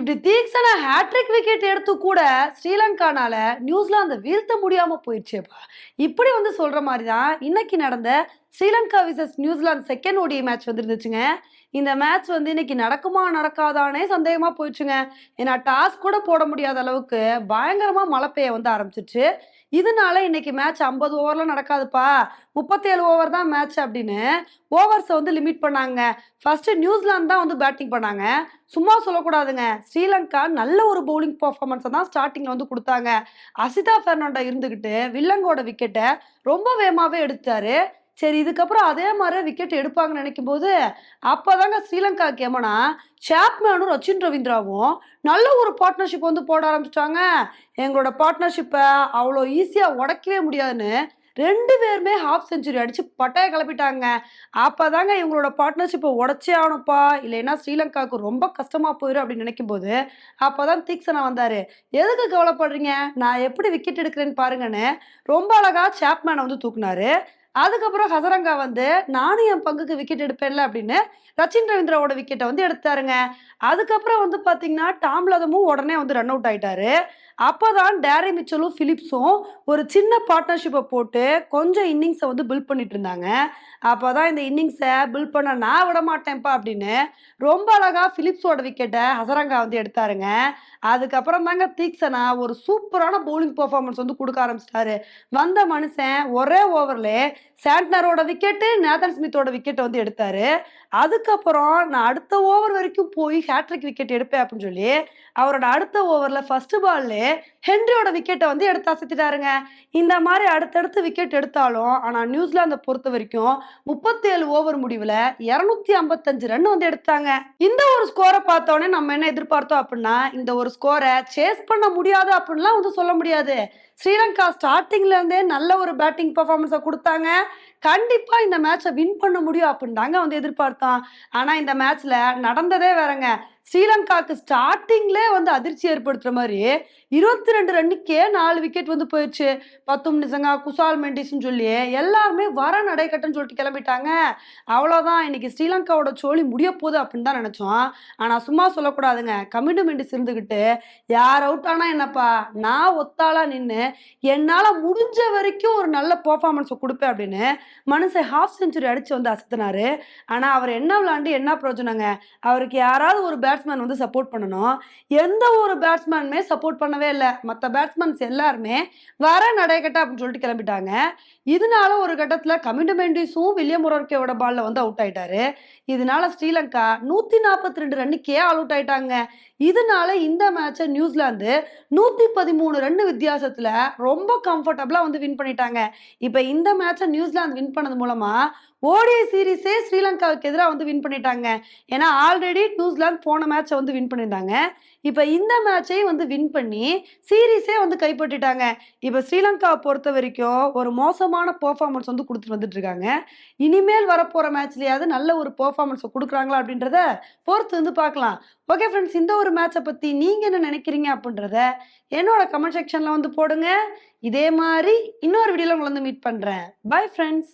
இப்படி Theekshana hat-trick wicket எடுத்து கூட ஸ்ரீலங்கானால நியூசிலாந்து வீழ்த்த முடியாம போயிடுச்சேப்பா. இப்படி வந்து சொல்ற மாதிரி தான் இன்னைக்கு நடந்த Sri Lanka versus New Zealand second ODI match வந்துருந்துச்சுங்க. இந்த மேட்ச் வந்து இன்னைக்கு நடக்குமா நடக்காதானே சந்தேகமா போயிடுச்சுங்க. ஏன்னா டாஸ் கூட போட முடியாத அளவுக்கு பயங்கரமா மழை பெய்ய வந்து ஆரம்பிச்சிருச்சு. இதனால இன்னைக்கு மேட்ச் ஐம்பது ஓவர்லாம் நடக்காதுப்பா. முப்பத்தேழு ஓவர் தான் மேட்ச் அப்படின்னு ஓவர்ஸை வந்து லிமிட் பண்ணாங்க. ஃபர்ஸ்ட் நியூசிலாந்து தான் வந்து பேட்டிங் பண்ணாங்க. சும்மா சொல்லக்கூடாதுங்க. ஸ்ரீலங்கா நல்ல ஒரு பவுலிங் பர்ஃபார்மன்ஸை தான் ஸ்டார்டிங்கில் வந்து கொடுத்தாங்க. அசிதா பெர்னாண்டோ இருந்துக்கிட்டு வில்லங்கோட விக்கெட்டை ரொம்ப வேகமாகவே எடுத்தாரு. சரி இதுக்கப்புறம் அதே மாதிரி விக்கெட் எடுப்பாங்கன்னு நினைக்கும் போது அப்போதாங்க ஸ்ரீலங்கா கேமனா சாப்மேனும் ரச்சின் ரவீந்திராவும் நல்ல ஒரு பார்ட்னர்ஷிப் வந்து போட ஆரம்பிச்சிட்டாங்க. எங்களோட பார்ட்னர்ஷிப்பை அவ்வளோ ஈஸியாக உடைக்கவே முடியாதுன்னு ரெண்டு பேருமே ஹாஃப் செஞ்சுரி அடிச்சு பட்டைய கிளப்பிட்டாங்க. அப்பதாங்க இவங்களோட பார்ட்னர்ஷிப்பை உடச்சே ஆகணும்ப்பா. இல்லைன்னா ஸ்ரீலங்காவுக்கு ரொம்ப கஷ்டமாக போயிடும் அப்படின்னு நினைக்கும் போது அப்பதான் தீக்ஷனா வந்தார். எதுக்கு கவலைப்படுறீங்க? நான் எப்படி விக்கெட் எடுக்கிறேன்னு பாருங்கன்னு ரொம்ப அழகாக சாப்மேனை வந்து தூக்குனாரு. அதுக்கப்புறம் ஹசரங்கா வந்து நானும் என் பங்குக்கு விக்கெட் எடுப்பேன்ல அப்படின்னு ரச்சின் ரவீந்திராவோட விக்கெட்டை வந்து எடுத்தாருங்க. அதுக்கப்புறம் வந்து பார்த்தீங்கன்னா டாம்லதமும் உடனே வந்து ரன் அவுட் ஆயிட்டாரு. அப்போதான் டேரி மிச்சலும் ஃபிலிப்ஸும் ஒரு சின்ன பார்ட்னர்ஷிப்பை போட்டு கொஞ்சம் இன்னிங்ஸை வந்து பில்ட் பண்ணிட்டு இருந்தாங்க. அப்போ தான் இந்த இன்னிங்ஸை பில்ட் பண்ண நான் விட மாட்டேன்ப்பா அப்படின்னு ரொம்ப அழகா ஃபிலிப்ஸோட விக்கெட்டை ஹசரங்கா வந்து எடுத்தாருங்க. அதுக்கப்புறம் தாங்க தீக்ஷனா ஒரு சூப்பரான பவுலிங் பர்ஃபார்மன்ஸ் வந்து கொடுக்க ஆரம்பிச்சிட்டாரு. வந்த மனுஷன் ஒரே ஓவரில் சாண்ட்னரோட விக்கெட்டு நேதன் ஸ்மித்தோட விக்கெட்டை வந்து எடுத்தாரு. அதுக்கப்புறம் நான் அடுத்த ஓவர் வரைக்கும் போய் ஹேட்ரிக் விக்கெட் எடுப்பேன் அப்படின்னு சொல்லி அவரோட அடுத்த ஓவரில் ஃபர்ஸ்ட் பால்லே ஹென்ரியோட விக்கெட்டை வந்து எடுத்து அசத்திட்டாருங்க. இந்த மாதிரி அடுத்தடுத்து விக்கெட் எடுத்தாலும் ஆனால் நியூசிலாந்தை பொறுத்த வரைக்கும் முப்பத்தேழு ஓவர் முடிவில் இரநூத்தி ஐம்பத்தஞ்சு ரன் வந்து எடுத்தாங்க. இந்த ஒரு ஸ்கோரை பார்த்தோன்னே நம்ம என்ன எதிர்பார்த்தோம் அப்படின்னா இந்த ஒரு ஸ்கோரை சேஸ் பண்ண முடியாது அப்படின்லாம் வந்து சொல்ல முடியாது. ஸ்ரீலங்கா ஸ்டார்டிங்ல இருந்தே நல்ல ஒரு பேட்டிங் பர்ஃபார்மன்ஸை கொடுத்தாங்க. கண்டிப்பாக இந்த மேட்சை வின் பண்ண முடியும் அப்படின்னு தாங்க வந்து எதிர்பார்த்தோம். ஆனால் இந்த மேட்ச்சில் நடந்ததே வேறங்க. ஸ்ரீலங்காக்கு ஸ்டார்டிங்ல வந்து அதிர்ச்சி ஏற்படுத்துற மாதிரி இருபத்தி ரெண்டு ரன்னுக்கே நாலு விக்கெட் வந்து போயிடுச்சு. பத்தும் நிசங்கா குசால் மெண்டிஸ்னு சொல்லி எல்லாருமே வர நடைக்கட்டுன்னு சொல்லிட்டு கிளம்பிட்டாங்க. அவ்வளோதான் இன்னைக்கு ஸ்ரீலங்காவோட சோழி முடிய போகுது அப்படின்னு தான் நினச்சோம். ஆனால் சும்மா சொல்லக்கூடாதுங்க. கமிண்டு மெண்டிஸ் இருந்துக்கிட்டு யார் அவுட் ஆனா என்னப்பா? நான் ஒத்தாளா நின்று என்னால் முடிஞ்ச வரைக்கும் ஒரு நல்ல பர்ஃபார்மன்ஸை கொடுப்பேன் அப்படின்னு மனுஷன் ஹாஃப் செஞ்சுரி அடித்து வந்து அசத்தினாரு. ஆனால் அவர் என்ன விளாண்டு என்ன பிரயோஜனங்க? அவருக்கு யாராவது ஒரு பேட்ஸ்மேன் வந்து சப்போர்ட் பண்ணணும். எந்த ஒரு பேட்ஸ்மேனுமே சப்போர்ட் பண்ணவே இல்லை. மற்ற பேட்ஸ்மேன்ஸ் எல்லாருமே வர நடைக்கட்ட அப்படின்னு சொல்லிட்டு கிளம்பிட்டாங்க. இதனால ஒரு கட்டத்தில் கமிண்டமெண்டிஸும் வில்லியம் முரர்கேவோட பாலில் வந்து அவுட் ஆயிட்டாரு. இதனால ஸ்ரீலங்கா நூற்றி நாற்பத்தி ரெண்டு ரன்னுக்கே அவுட் ஆயிட்டாங்க. இதனால இந்த மேட்சை நியூசிலாந்து நூற்றி பதிமூணு ரன் வித்தியாசத்தில் ரொம்ப கம்ஃபர்டபுளாக வந்து வின் பண்ணிட்டாங்க. இப்போ இந்த மேட்சை நியூசிலாந்து வின் பண்ணது மூலமாக ஓடிஐ சீரீஸே ஸ்ரீலங்காவுக்கு எதிராக வந்து வின் பண்ணிட்டாங்க. ஏன்னா ஆல்ரெடி நியூசிலாந்து போன மேட்சை வந்து வின் பண்ணியிருந்தாங்க. இப்போ இந்த மேட்சையும் வந்து வின் பண்ணி சீரீஸே வந்து கைப்பற்றிட்டாங்க. இப்போ ஸ்ரீலங்காவை பொறுத்த வரைக்கும் ஒரு மோசமான பர்ஃபார்மன்ஸ் வந்து கொடுத்துட்டு வந்துட்டு இருக்காங்க. இனிமேல் வரப்போகிற மேட்ச்லேயாவது நல்ல ஒரு பர்ஃபார்மன்ஸை கொடுக்குறாங்களா அப்படின்றத பொறுத்து வந்து பார்க்கலாம். ஓகே ஃப்ரெண்ட்ஸ் இந்த ஒரு மேட்சை பற்றி நீங்கள் என்ன நினைக்கிறீங்க அப்படின்றத என்னோட கமெண்ட் செக்ஷனில் வந்து போடுங்க. இதே மாதிரி இன்னொரு வீடியோவில் உங்களை வந்து மீட் பண்ணுறேன் பை ஃப்ரெண்ட்ஸ்